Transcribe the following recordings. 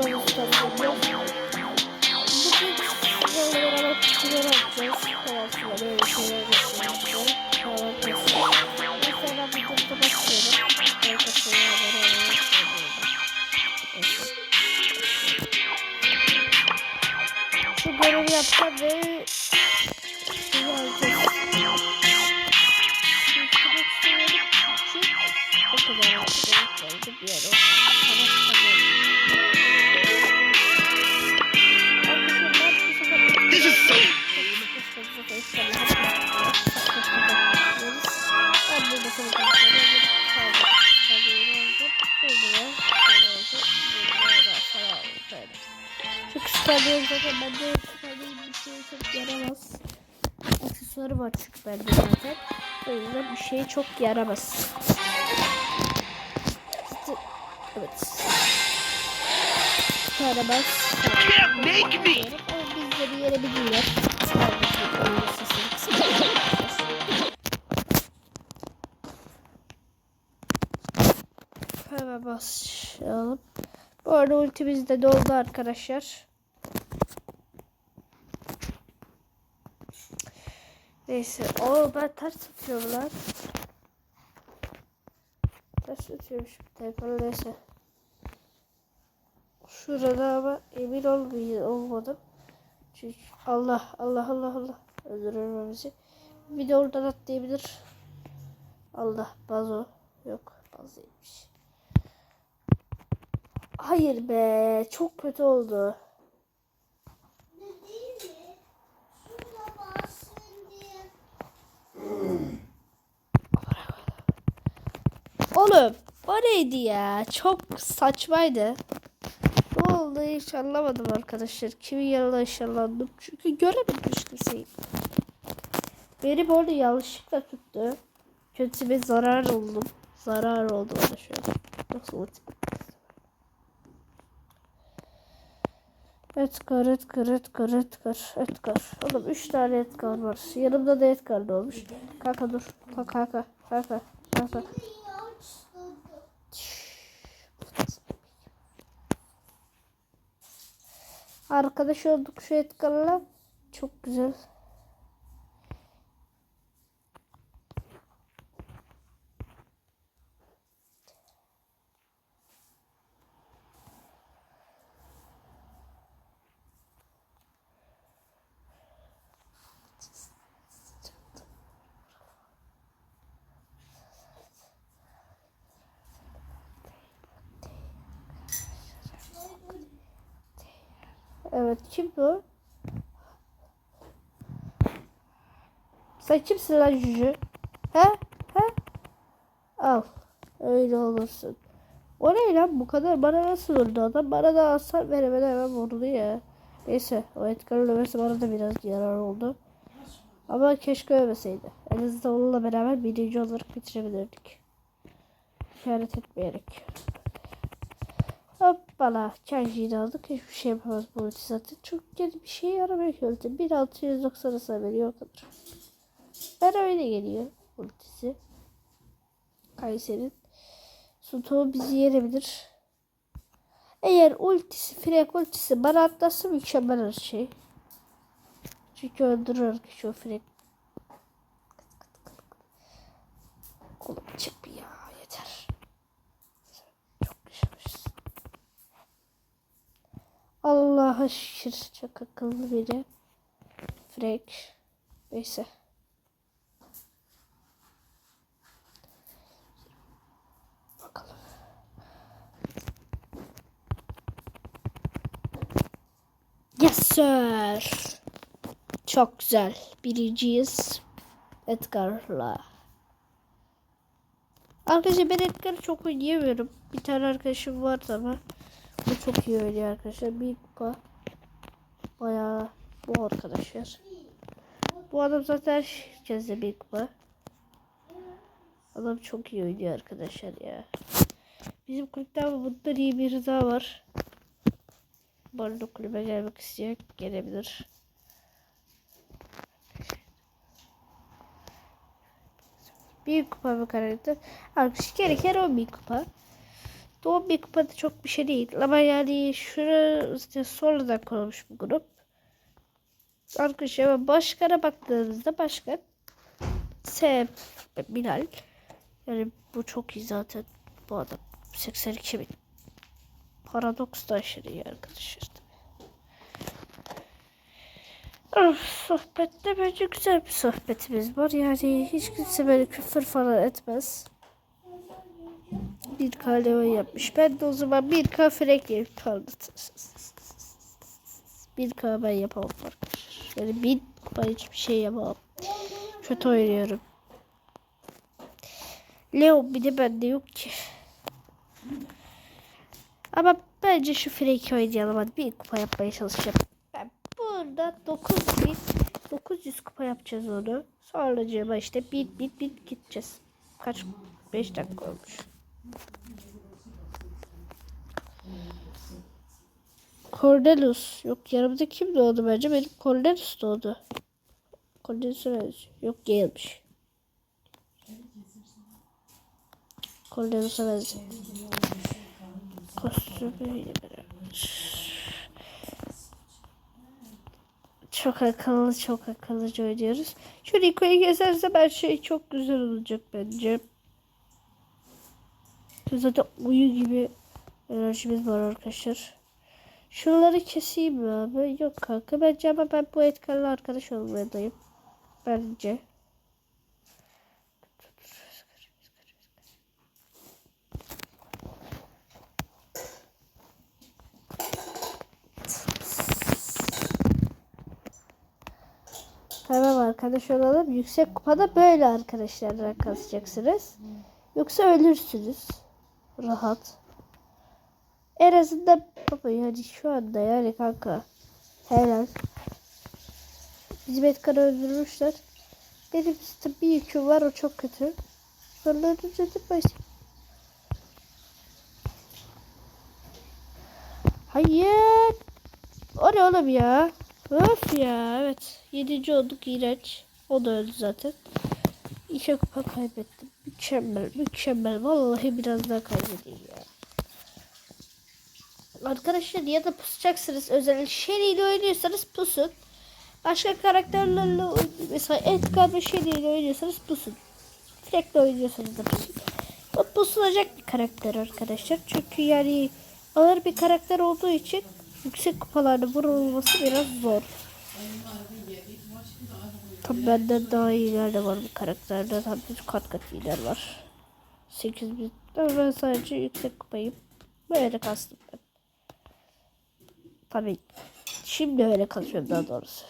Şuradan istasyonda. Bugün sizlerle beraber kutular atacağız. Falan filan öyle şeyler. Falan filan. Neyse ben bir durumda başlıyorum. Arkadaşlar haber olmayı Şu görevi yapacağım ve Çok isterdim zaten bende isterdiğim bir şey çok yaramaz. Aksesuarı var çünkü bende zaten. O yüzden bir şey çok yaramaz. Evet. Yaramaz. can't make me. Ama bizleri yenebilirler. Sadece oyun sesini kısmı. Hemen başlayalım. Bu arada ultimiz de doldu arkadaşlar. Neyse. Oo ben ters tutuyorum lan. Ters tutuyormuşum telefonu neyse. Şurada ama emin olmayı olmadım. Çünkü Allah Allah Allah Allah öldürür bizi. Bir de oradan atlayabilir. Allah bazo yok bazıymış. Hayır be çok kötü oldu. Oğlum o neydi ya? Çok saçmaydı. Ne oldu hiç anlamadım arkadaşlar. Kimin yanına ışınlandım. Çünkü göremedim hiç kimseyi. Beni bu arada yanlışlıkla tuttu. Kötü bir zarar oldum. Zarar oldu bana şu an. Nasıl ulti? Edgar, Edgar, Edgar, Edgar, Edgar. Oğlum 3 tane Edgar var. Yanımda da Edgar da olmuş. Kanka dur. Kanka, kanka, kanka, kanka. Arkadaş olduk şu Edgar'la. Çok güzel. Bu? Sen kimsin Cücü? He? He? Al. Öyle olursun. O ne lan bu kadar bana nasıl vurdu adam? Bana da hasar veremeden hemen vurdu ya. Neyse o Edgar'ın ölmesi bana da biraz yarar oldu. Ama keşke ölmeseydi. En azından onunla beraber birinci olarak bitirebilirdik. İşaret etmeyerek. Hoppala. Kenji'yi aldık. Hiçbir şey yapamaz bu ulti zaten. Çok yeni bir şey yaramıyor ki ulti. 1690 hasar veriyor o kadar. Ben öyle geliyor ultisi. Kayseri'nin. Suto bizi yenebilir. Eğer ultisi, frek ultisi bana atlarsa mükemmel bir şey. Çünkü öldürür kişi o frek. Oğlum çık bir ya yeter. Çok güzelmiş. Allah'a şükür çok akıllı biri. Frek. Neyse. Bakalım. Yes sir. Çok güzel. Birinciyiz. Edgar'la. Arkadaşlar ben Edgar'ı çok oynayamıyorum. Bir tane arkadaşım var ama bu çok iyi oynuyor arkadaşlar. Bir kupa. Bayağı bu arkadaşlar. Bu adam zaten herkese bir kupa. Adam çok iyi oynuyor arkadaşlar ya. Bizim kulüpten bundan iyi biri daha var. Bana kulübe gelmek istiyor. Gelebilir. Bir kupa bir karakter. Arkadaşlar gereken o bir kupa. Doğum bir kupada çok bir şey değil. Ama yani şurası sonradan kurulmuş bu grup. Arkadaşlar ama başkana baktığımızda başkan Sev Bilal. Yani bu çok iyi zaten bu adam. 82 bin. Paradoks da aşırı iyi arkadaşlar. Of, sohbette bence güzel bir sohbetimiz var. Yani hiç kimse böyle küfür falan etmez. Bir kalema yapmış. Ben de o zaman bir kafirek yapayım. Bir kahve ben yapamam arkadaşlar. Yani bir kupa hiçbir şey yapamam. Kötü oynuyorum. Leo bir de bende yok ki. Ama bence şu freki oynayalım. Hadi bir kupa yapmaya çalışacağım. Ben burada 9000 900 kupa yapacağız onu. Sonra işte bit bit bit gideceğiz. Kaç? 5 dakika olmuş. Cornelius. Yok yanımda kim doğdu bence? Benim Cornelius doğdu. Cornelius'a benziyor. Yok Gale'miş. Cornelius'a benziyor. Kostümüyle beraber. Çok akıllı çok akıllıca oynuyoruz. Şu Rico'yu kesersem her şey çok güzel olacak bence. Zaten uyu gibi enerjimiz var arkadaşlar. Şunları keseyim mi abi? Yok kanka bence ama ben bu etkenle arkadaş olmayadayım. Bence. Tamam arkadaş olalım. Yüksek kupada böyle arkadaşlarla kasacaksınız. Yoksa ölürsünüz. Rahat. En azından baba yani şu anda yani kanka. Helal. Bizim Edgar'ı öldürmüşler. Benim işte bir yüküm var o çok kötü. Sonra de başlayayım. Hayır. O ne oğlum ya? Öf ya evet. Yedinci olduk iğrenç. O da öldü zaten. İki kupa kaybettim. Mükemmel mükemmel. Vallahi biraz daha kaybedeyim. Arkadaşlar ya da pusacaksınız. Özel Shelly oynuyorsanız pusun. Başka karakterlerle mesela Edgar ve Shelly ile oynuyorsanız pusun. Frank'le oynuyorsanız da pusun. O pusulacak bir karakter arkadaşlar. Çünkü yani ağır bir karakter olduğu için yüksek kupalarda vurulması biraz zor. Tabi benden daha iyiler de var bu karakterde. Tabi kat kat iyiler var. 8000. Ama ben sadece yüksek kupayım. Böyle kastım ben. Tabii şimdi öyle kalıyorum daha doğrusu.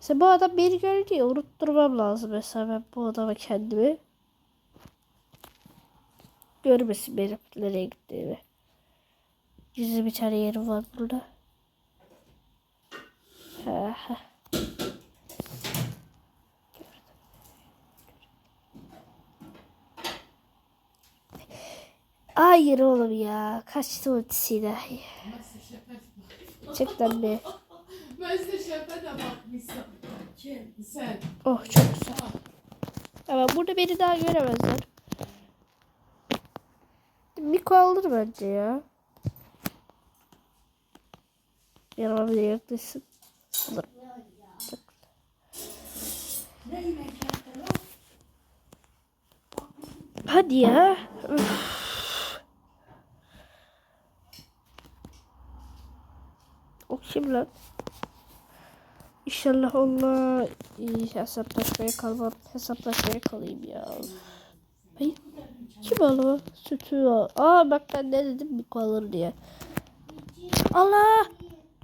Mesela bu adam beni gördü ya unutturmam lazım mesela ben bu adama kendimi. Görmesin benim nereye gittiğimi. Gizli bir tane yerim var burada. Ha, ha. Hayır oğlum ya. Kaçtı ultisiyle. Gerçekten mi? Masterchef'e de bakmışsın. Kim? Sen. Oh çok güzel. Ama burada beni daha göremezler. Miko alır bence ya. Yanıma bir de yaklaşsın. Alır. Hadi ya. Üf. Kim lan? İnşallah onunla iyi hesaplaşmaya kalmam. Hesaplaşmaya kalayım ya. Hayır. Kim o? Sütü o. Aa bak ben ne dedim Miko alır diye. Allah!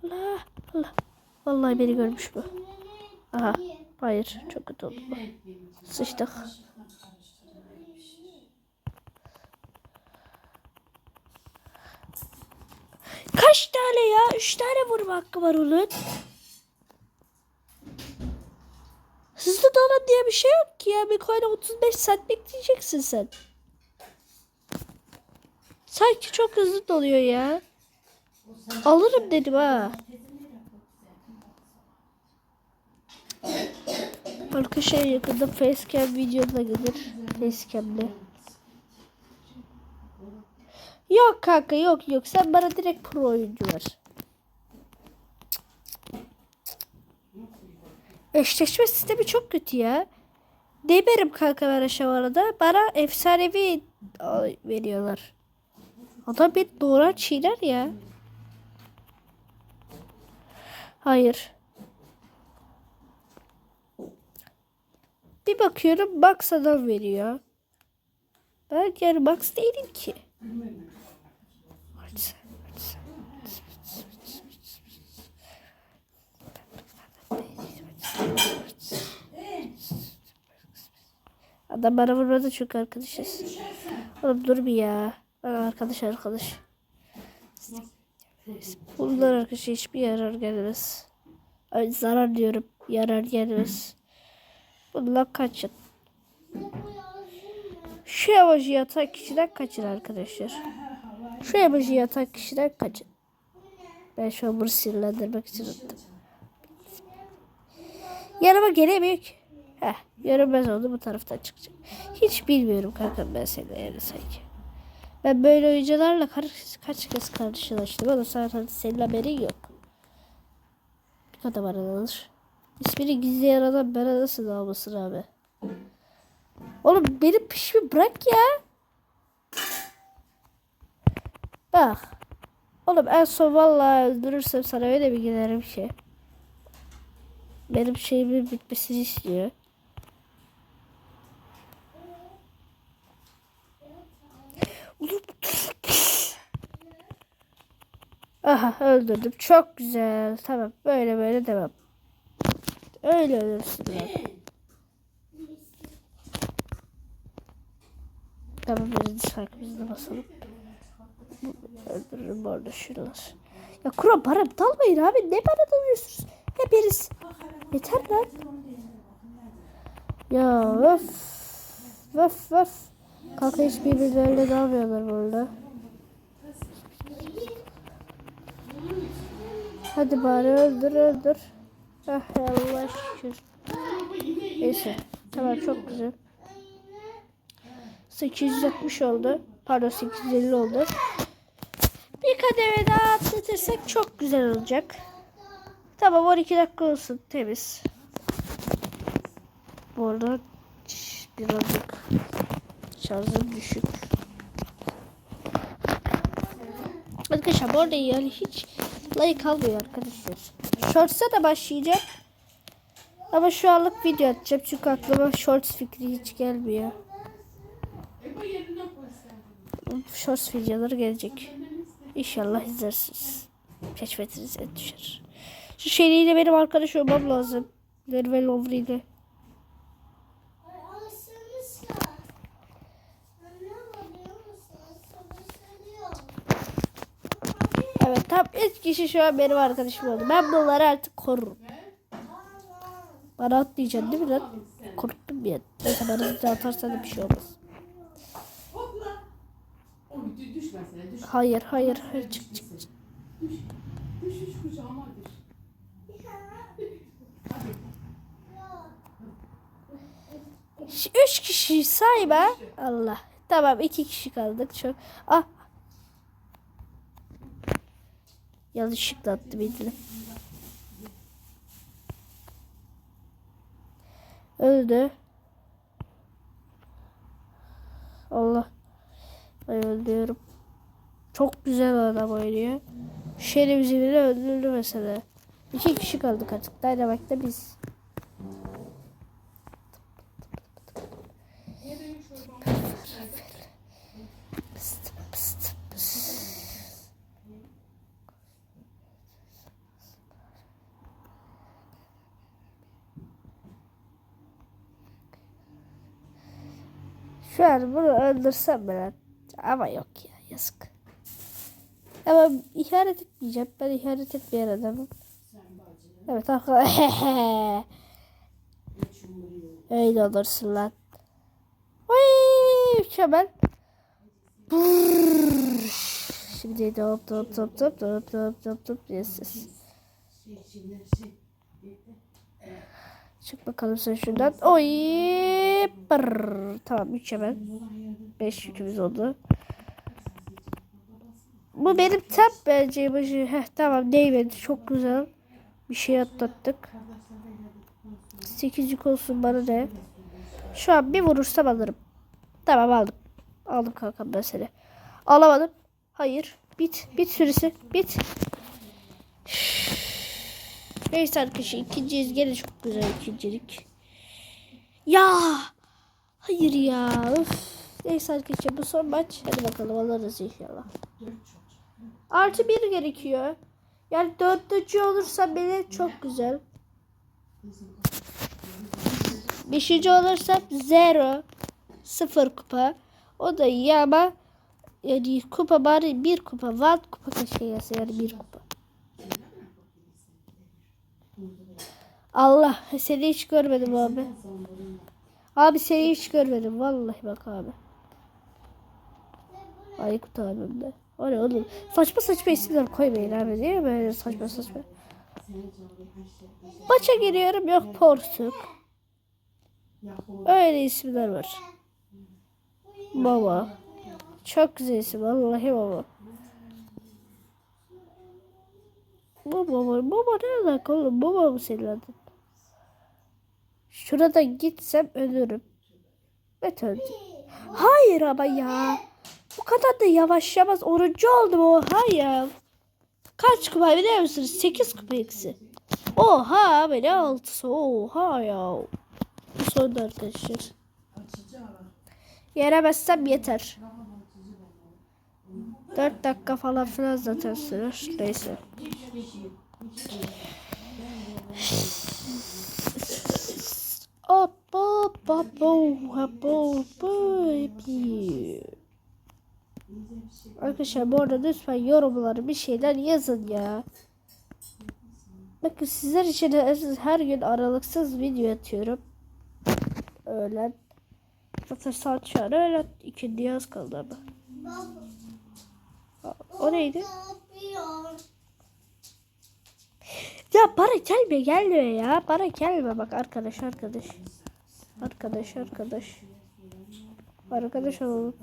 Allah! Allah! Vallahi beni görmüş bu. Aha. Hayır. Çok kötü oldu bu. Sıçtık. Kaç tane ya? Üç tane vurma hakkı var onun. Hızlı dolan diye bir şey yok ki ya. Miko'yla 35 saat bekleyeceksin sen. Sanki çok hızlı doluyor ya. Alırım dedim ha. Arkadaşlar yakında facecam videoda gelir. Facecam'le. Yok kanka yok yok. Sen bana direkt pro oyuncu ver. Eşleşme sistemi çok kötü ya. Demerim kanka ben aşamarada. Bana efsanevi veriyorlar. Adam bir doğran çiğner ya. Hayır. Bir bakıyorum Max adam veriyor. Ben yani Max değilim ki. Adam bana vurmadı çünkü arkadaşız. Oğlum dur bir ya. Arkadaş arkadaş. Bunlar arkadaşa hiçbir yarar gelmez. Ay, zarar diyorum. Yarar gelmez. Bunlar kaçın. Şu emoji yatan kişiden kaçın arkadaşlar. Şu emoji yatan kişiden kaçın. Ben şu an bunu sinirlendirmek için attım. Yanıma gelemiyor ki. Heh, görünmez oldu bu taraftan çıkacak. Hiç bilmiyorum kanka ben seni yani sanki. Ben böyle oyuncularla kaç, kaç kez karşılaştım ama zaten senin haberin yok. Bir kadar bana alır. İsmini gizli yaradan bana nasıl almasın abi? Oğlum benim pişimi bırak ya. Bak. Oğlum en son vallahi öldürürsem sana öyle bir giderim ki. Benim şeyimin bitmesini istiyor. Oğlum. Aha öldürdüm. Çok güzel. Tamam. Böyle böyle devam. Öyle ölürsün lan. Tamam birinci sakımızda basalım. Öldürürüm orada şuralar. Ya Kur'an bana dalmayın abi. Ne bana dalıyorsunuz? Hepiniz. Yeter lan. Ya öf. Öf öf. Kanka hiç birbirleriyle dalmıyorlar burada. Hadi bari öldür öldür. Ah Allah şükür. Neyse. Tamam çok güzel. 860 oldu. Pardon 850 oldu. Bir kademe daha atlatırsak çok güzel olacak. Tamam 12 dakika olsun temiz. Bu arada birazcık şarjım düşük. Arkadaşlar bu arada yani hiç like kalmıyor arkadaşlar. Shorts'a da başlayacak. Ama şu anlık video atacağım çünkü aklıma shorts fikri hiç gelmiyor. Shorts videoları gelecek. İnşallah izlersiniz. Keşfetinize düşer. Şu şeyliyle benim arkadaş olmam lazım. Nerve Lovri. Ay alıştırmışlar. Anlamadım musun? Savaşılıyor. Evet tam üç kişi şu an benim arkadaşım oldu. Ben bunları artık korurum. Bana atmayacaksın değil mi lan? Korktum an. Neyse bana da atarsan da bir şey olmaz. Hayır hayır. hayır. Çık çık. çık. Üç kişi sayma. Allah. Tamam iki kişi kaldık. Çok. Ah. Yanlışlıkla attım elini. Öldü. Allah. Ben öldürüyorum. Çok güzel adam oynuyor. Şerimizi bile öldürdü mesela. İki kişi kaldık artık. Dynamite'da biz. Şu an bunu öldürsem ben ama yok ya yazık. Ama ihanet etmeyeceğim. Ben ihanet etmeyen adamım. Evet arkadaşlar. Öyle olursun lan. Oy. Brrr. Şimdi de hop hop hop hop hop hop hop hop yes, yes. Çık bakalım sen şuradan. Oy. Brrr. Tamam mükemmel. 5 yükümüz oldu. Bu benim tam bence. Heh tamam değmedi. Çok güzel. Bir şey atlattık. 8 yük olsun bana ne. Şu an bir vurursam alırım. Tamam aldım. Aldım kankam ben seni. Alamadım. Hayır. Bit. Bit süresi. Bit. Neyse arkadaşlar ikinciyiz. Gene çok güzel ikincilik. Ya. Hayır ya. Üf. Neyse arkadaşlar bu son maç. Hadi bakalım alırız inşallah. Artı bir gerekiyor. Yani dördüncü olursa beni çok güzel. Beşinci olursam zero. Sıfır kupa. O da iyi ama yani kupa bari bir kupa. One kupa keşke gelse yani bir kupa. Allah seni hiç görmedim abi. Abi seni hiç görmedim. Vallahi bak abi. Aykut abim de. O ne oğlum? Saçma saçma isimler koymayın abi değil mi? Böyle saçma saçma. Maça giriyorum yok porsuk. Öyle isimler var. Baba. Çok güzel isim. Vallahi baba. Baba baba. Baba ne alaka oğlum? Baba mı senin adın? Şurada gitsem ölürüm. Evet öldüm. Hayır ama ya. Bu kadar da yavaşlamaz. Orucu oldum oha ya. Kaç kupa biliyor musunuz? 8 kupa eksi. Oha ne altısı oha ya. Bu son arkadaşlar. Yeremezsem yeter. 4 dakika falan filan zaten sürer. Neyse. Hop hop baby. Arkadaşlar bu arada lütfen yorumlara bir şeyler yazın ya. Bakın sizler için her- gün aralıksız video atıyorum. Öğlen. Zaten saat şu an öğlen. İkindi yaz kaldı ama. O neydi? Ya bana gelme gelme ya. Bana gelme bak arkadaş arkadaş. Arkadaş arkadaş. Arkadaş olalım.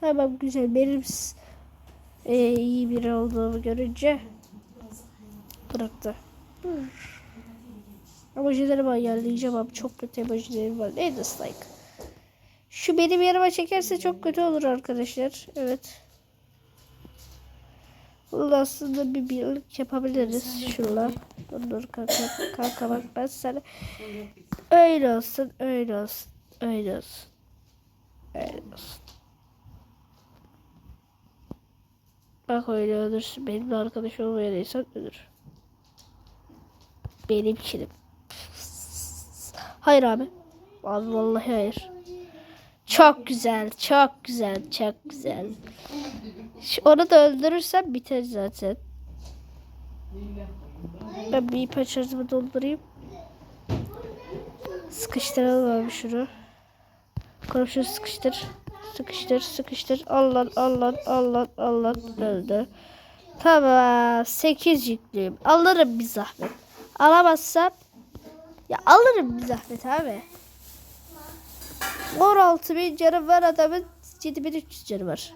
Tamam güzel benim e, iyi biri olduğumu görünce bıraktı. Emojilerimi ayarlayacağım abi. Çok kötü emojilerim var. Ne dislike. Şu benim yanıma çekerse çok kötü olur arkadaşlar. Evet. Aslında bir birlik yapabiliriz. Şunla. Dur dur kanka. Kanka bak ben sana. Öyle olsun. Öyle olsun. Öyle olsun. Öyle olsun. Bak öyle ölürsün. Benimle arkadaş olmayanıysan ölür. Benim kilim. Hayır abi. Abi vallahi hayır. Çok güzel, çok güzel, çok güzel. Şu- Onu da öldürürsem biter zaten. Ben bir ip açarımı doldurayım. Sıkıştıralım abi şunu. Komşu sıkıştır. Sıkıştır, sıkıştır. Allah, Allah, Allah, Allah öldü. Tamam. 8 yüklüyüm. Alırım bir zahmet. Alamazsam ya alırım bir zahmet abi. 16 bin canı var adamın 7300 canı var.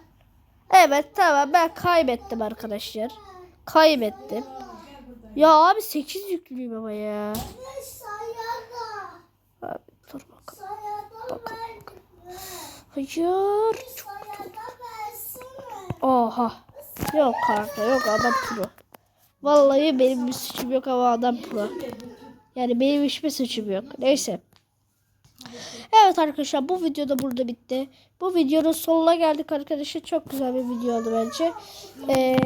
Evet tamam ben kaybettim arkadaşlar. Kaybettim. Ya abi 8 yüklüyüm ama ya. Abi dur bakalım. Sayada ver. Hayır. Çok- versene. Oha. Yok kanka yok adam pro. Vallahi benim bir suçum yok ama adam pro. Yani benim hiçbir suçum yok. Neyse. Evet arkadaşlar bu video da burada bitti. Bu videonun sonuna geldik arkadaşlar. Çok güzel bir video oldu bence. Ee,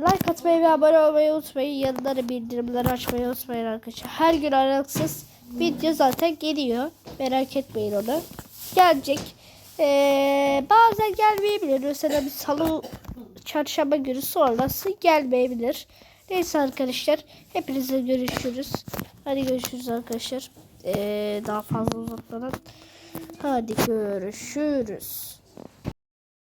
like atmayı ve abone olmayı unutmayın. Da bildirimleri açmayı unutmayın arkadaşlar. Her gün aralıksız video zaten geliyor. Merak etmeyin onu. Gelecek. Ee, bazen gelmeyebilir. Mesela bir salı çarşamba günü sonrası gelmeyebilir. Neyse arkadaşlar. Hepinizle görüşürüz. Hadi görüşürüz arkadaşlar. Ee, daha fazla uzatmadan. Hadi görüşürüz.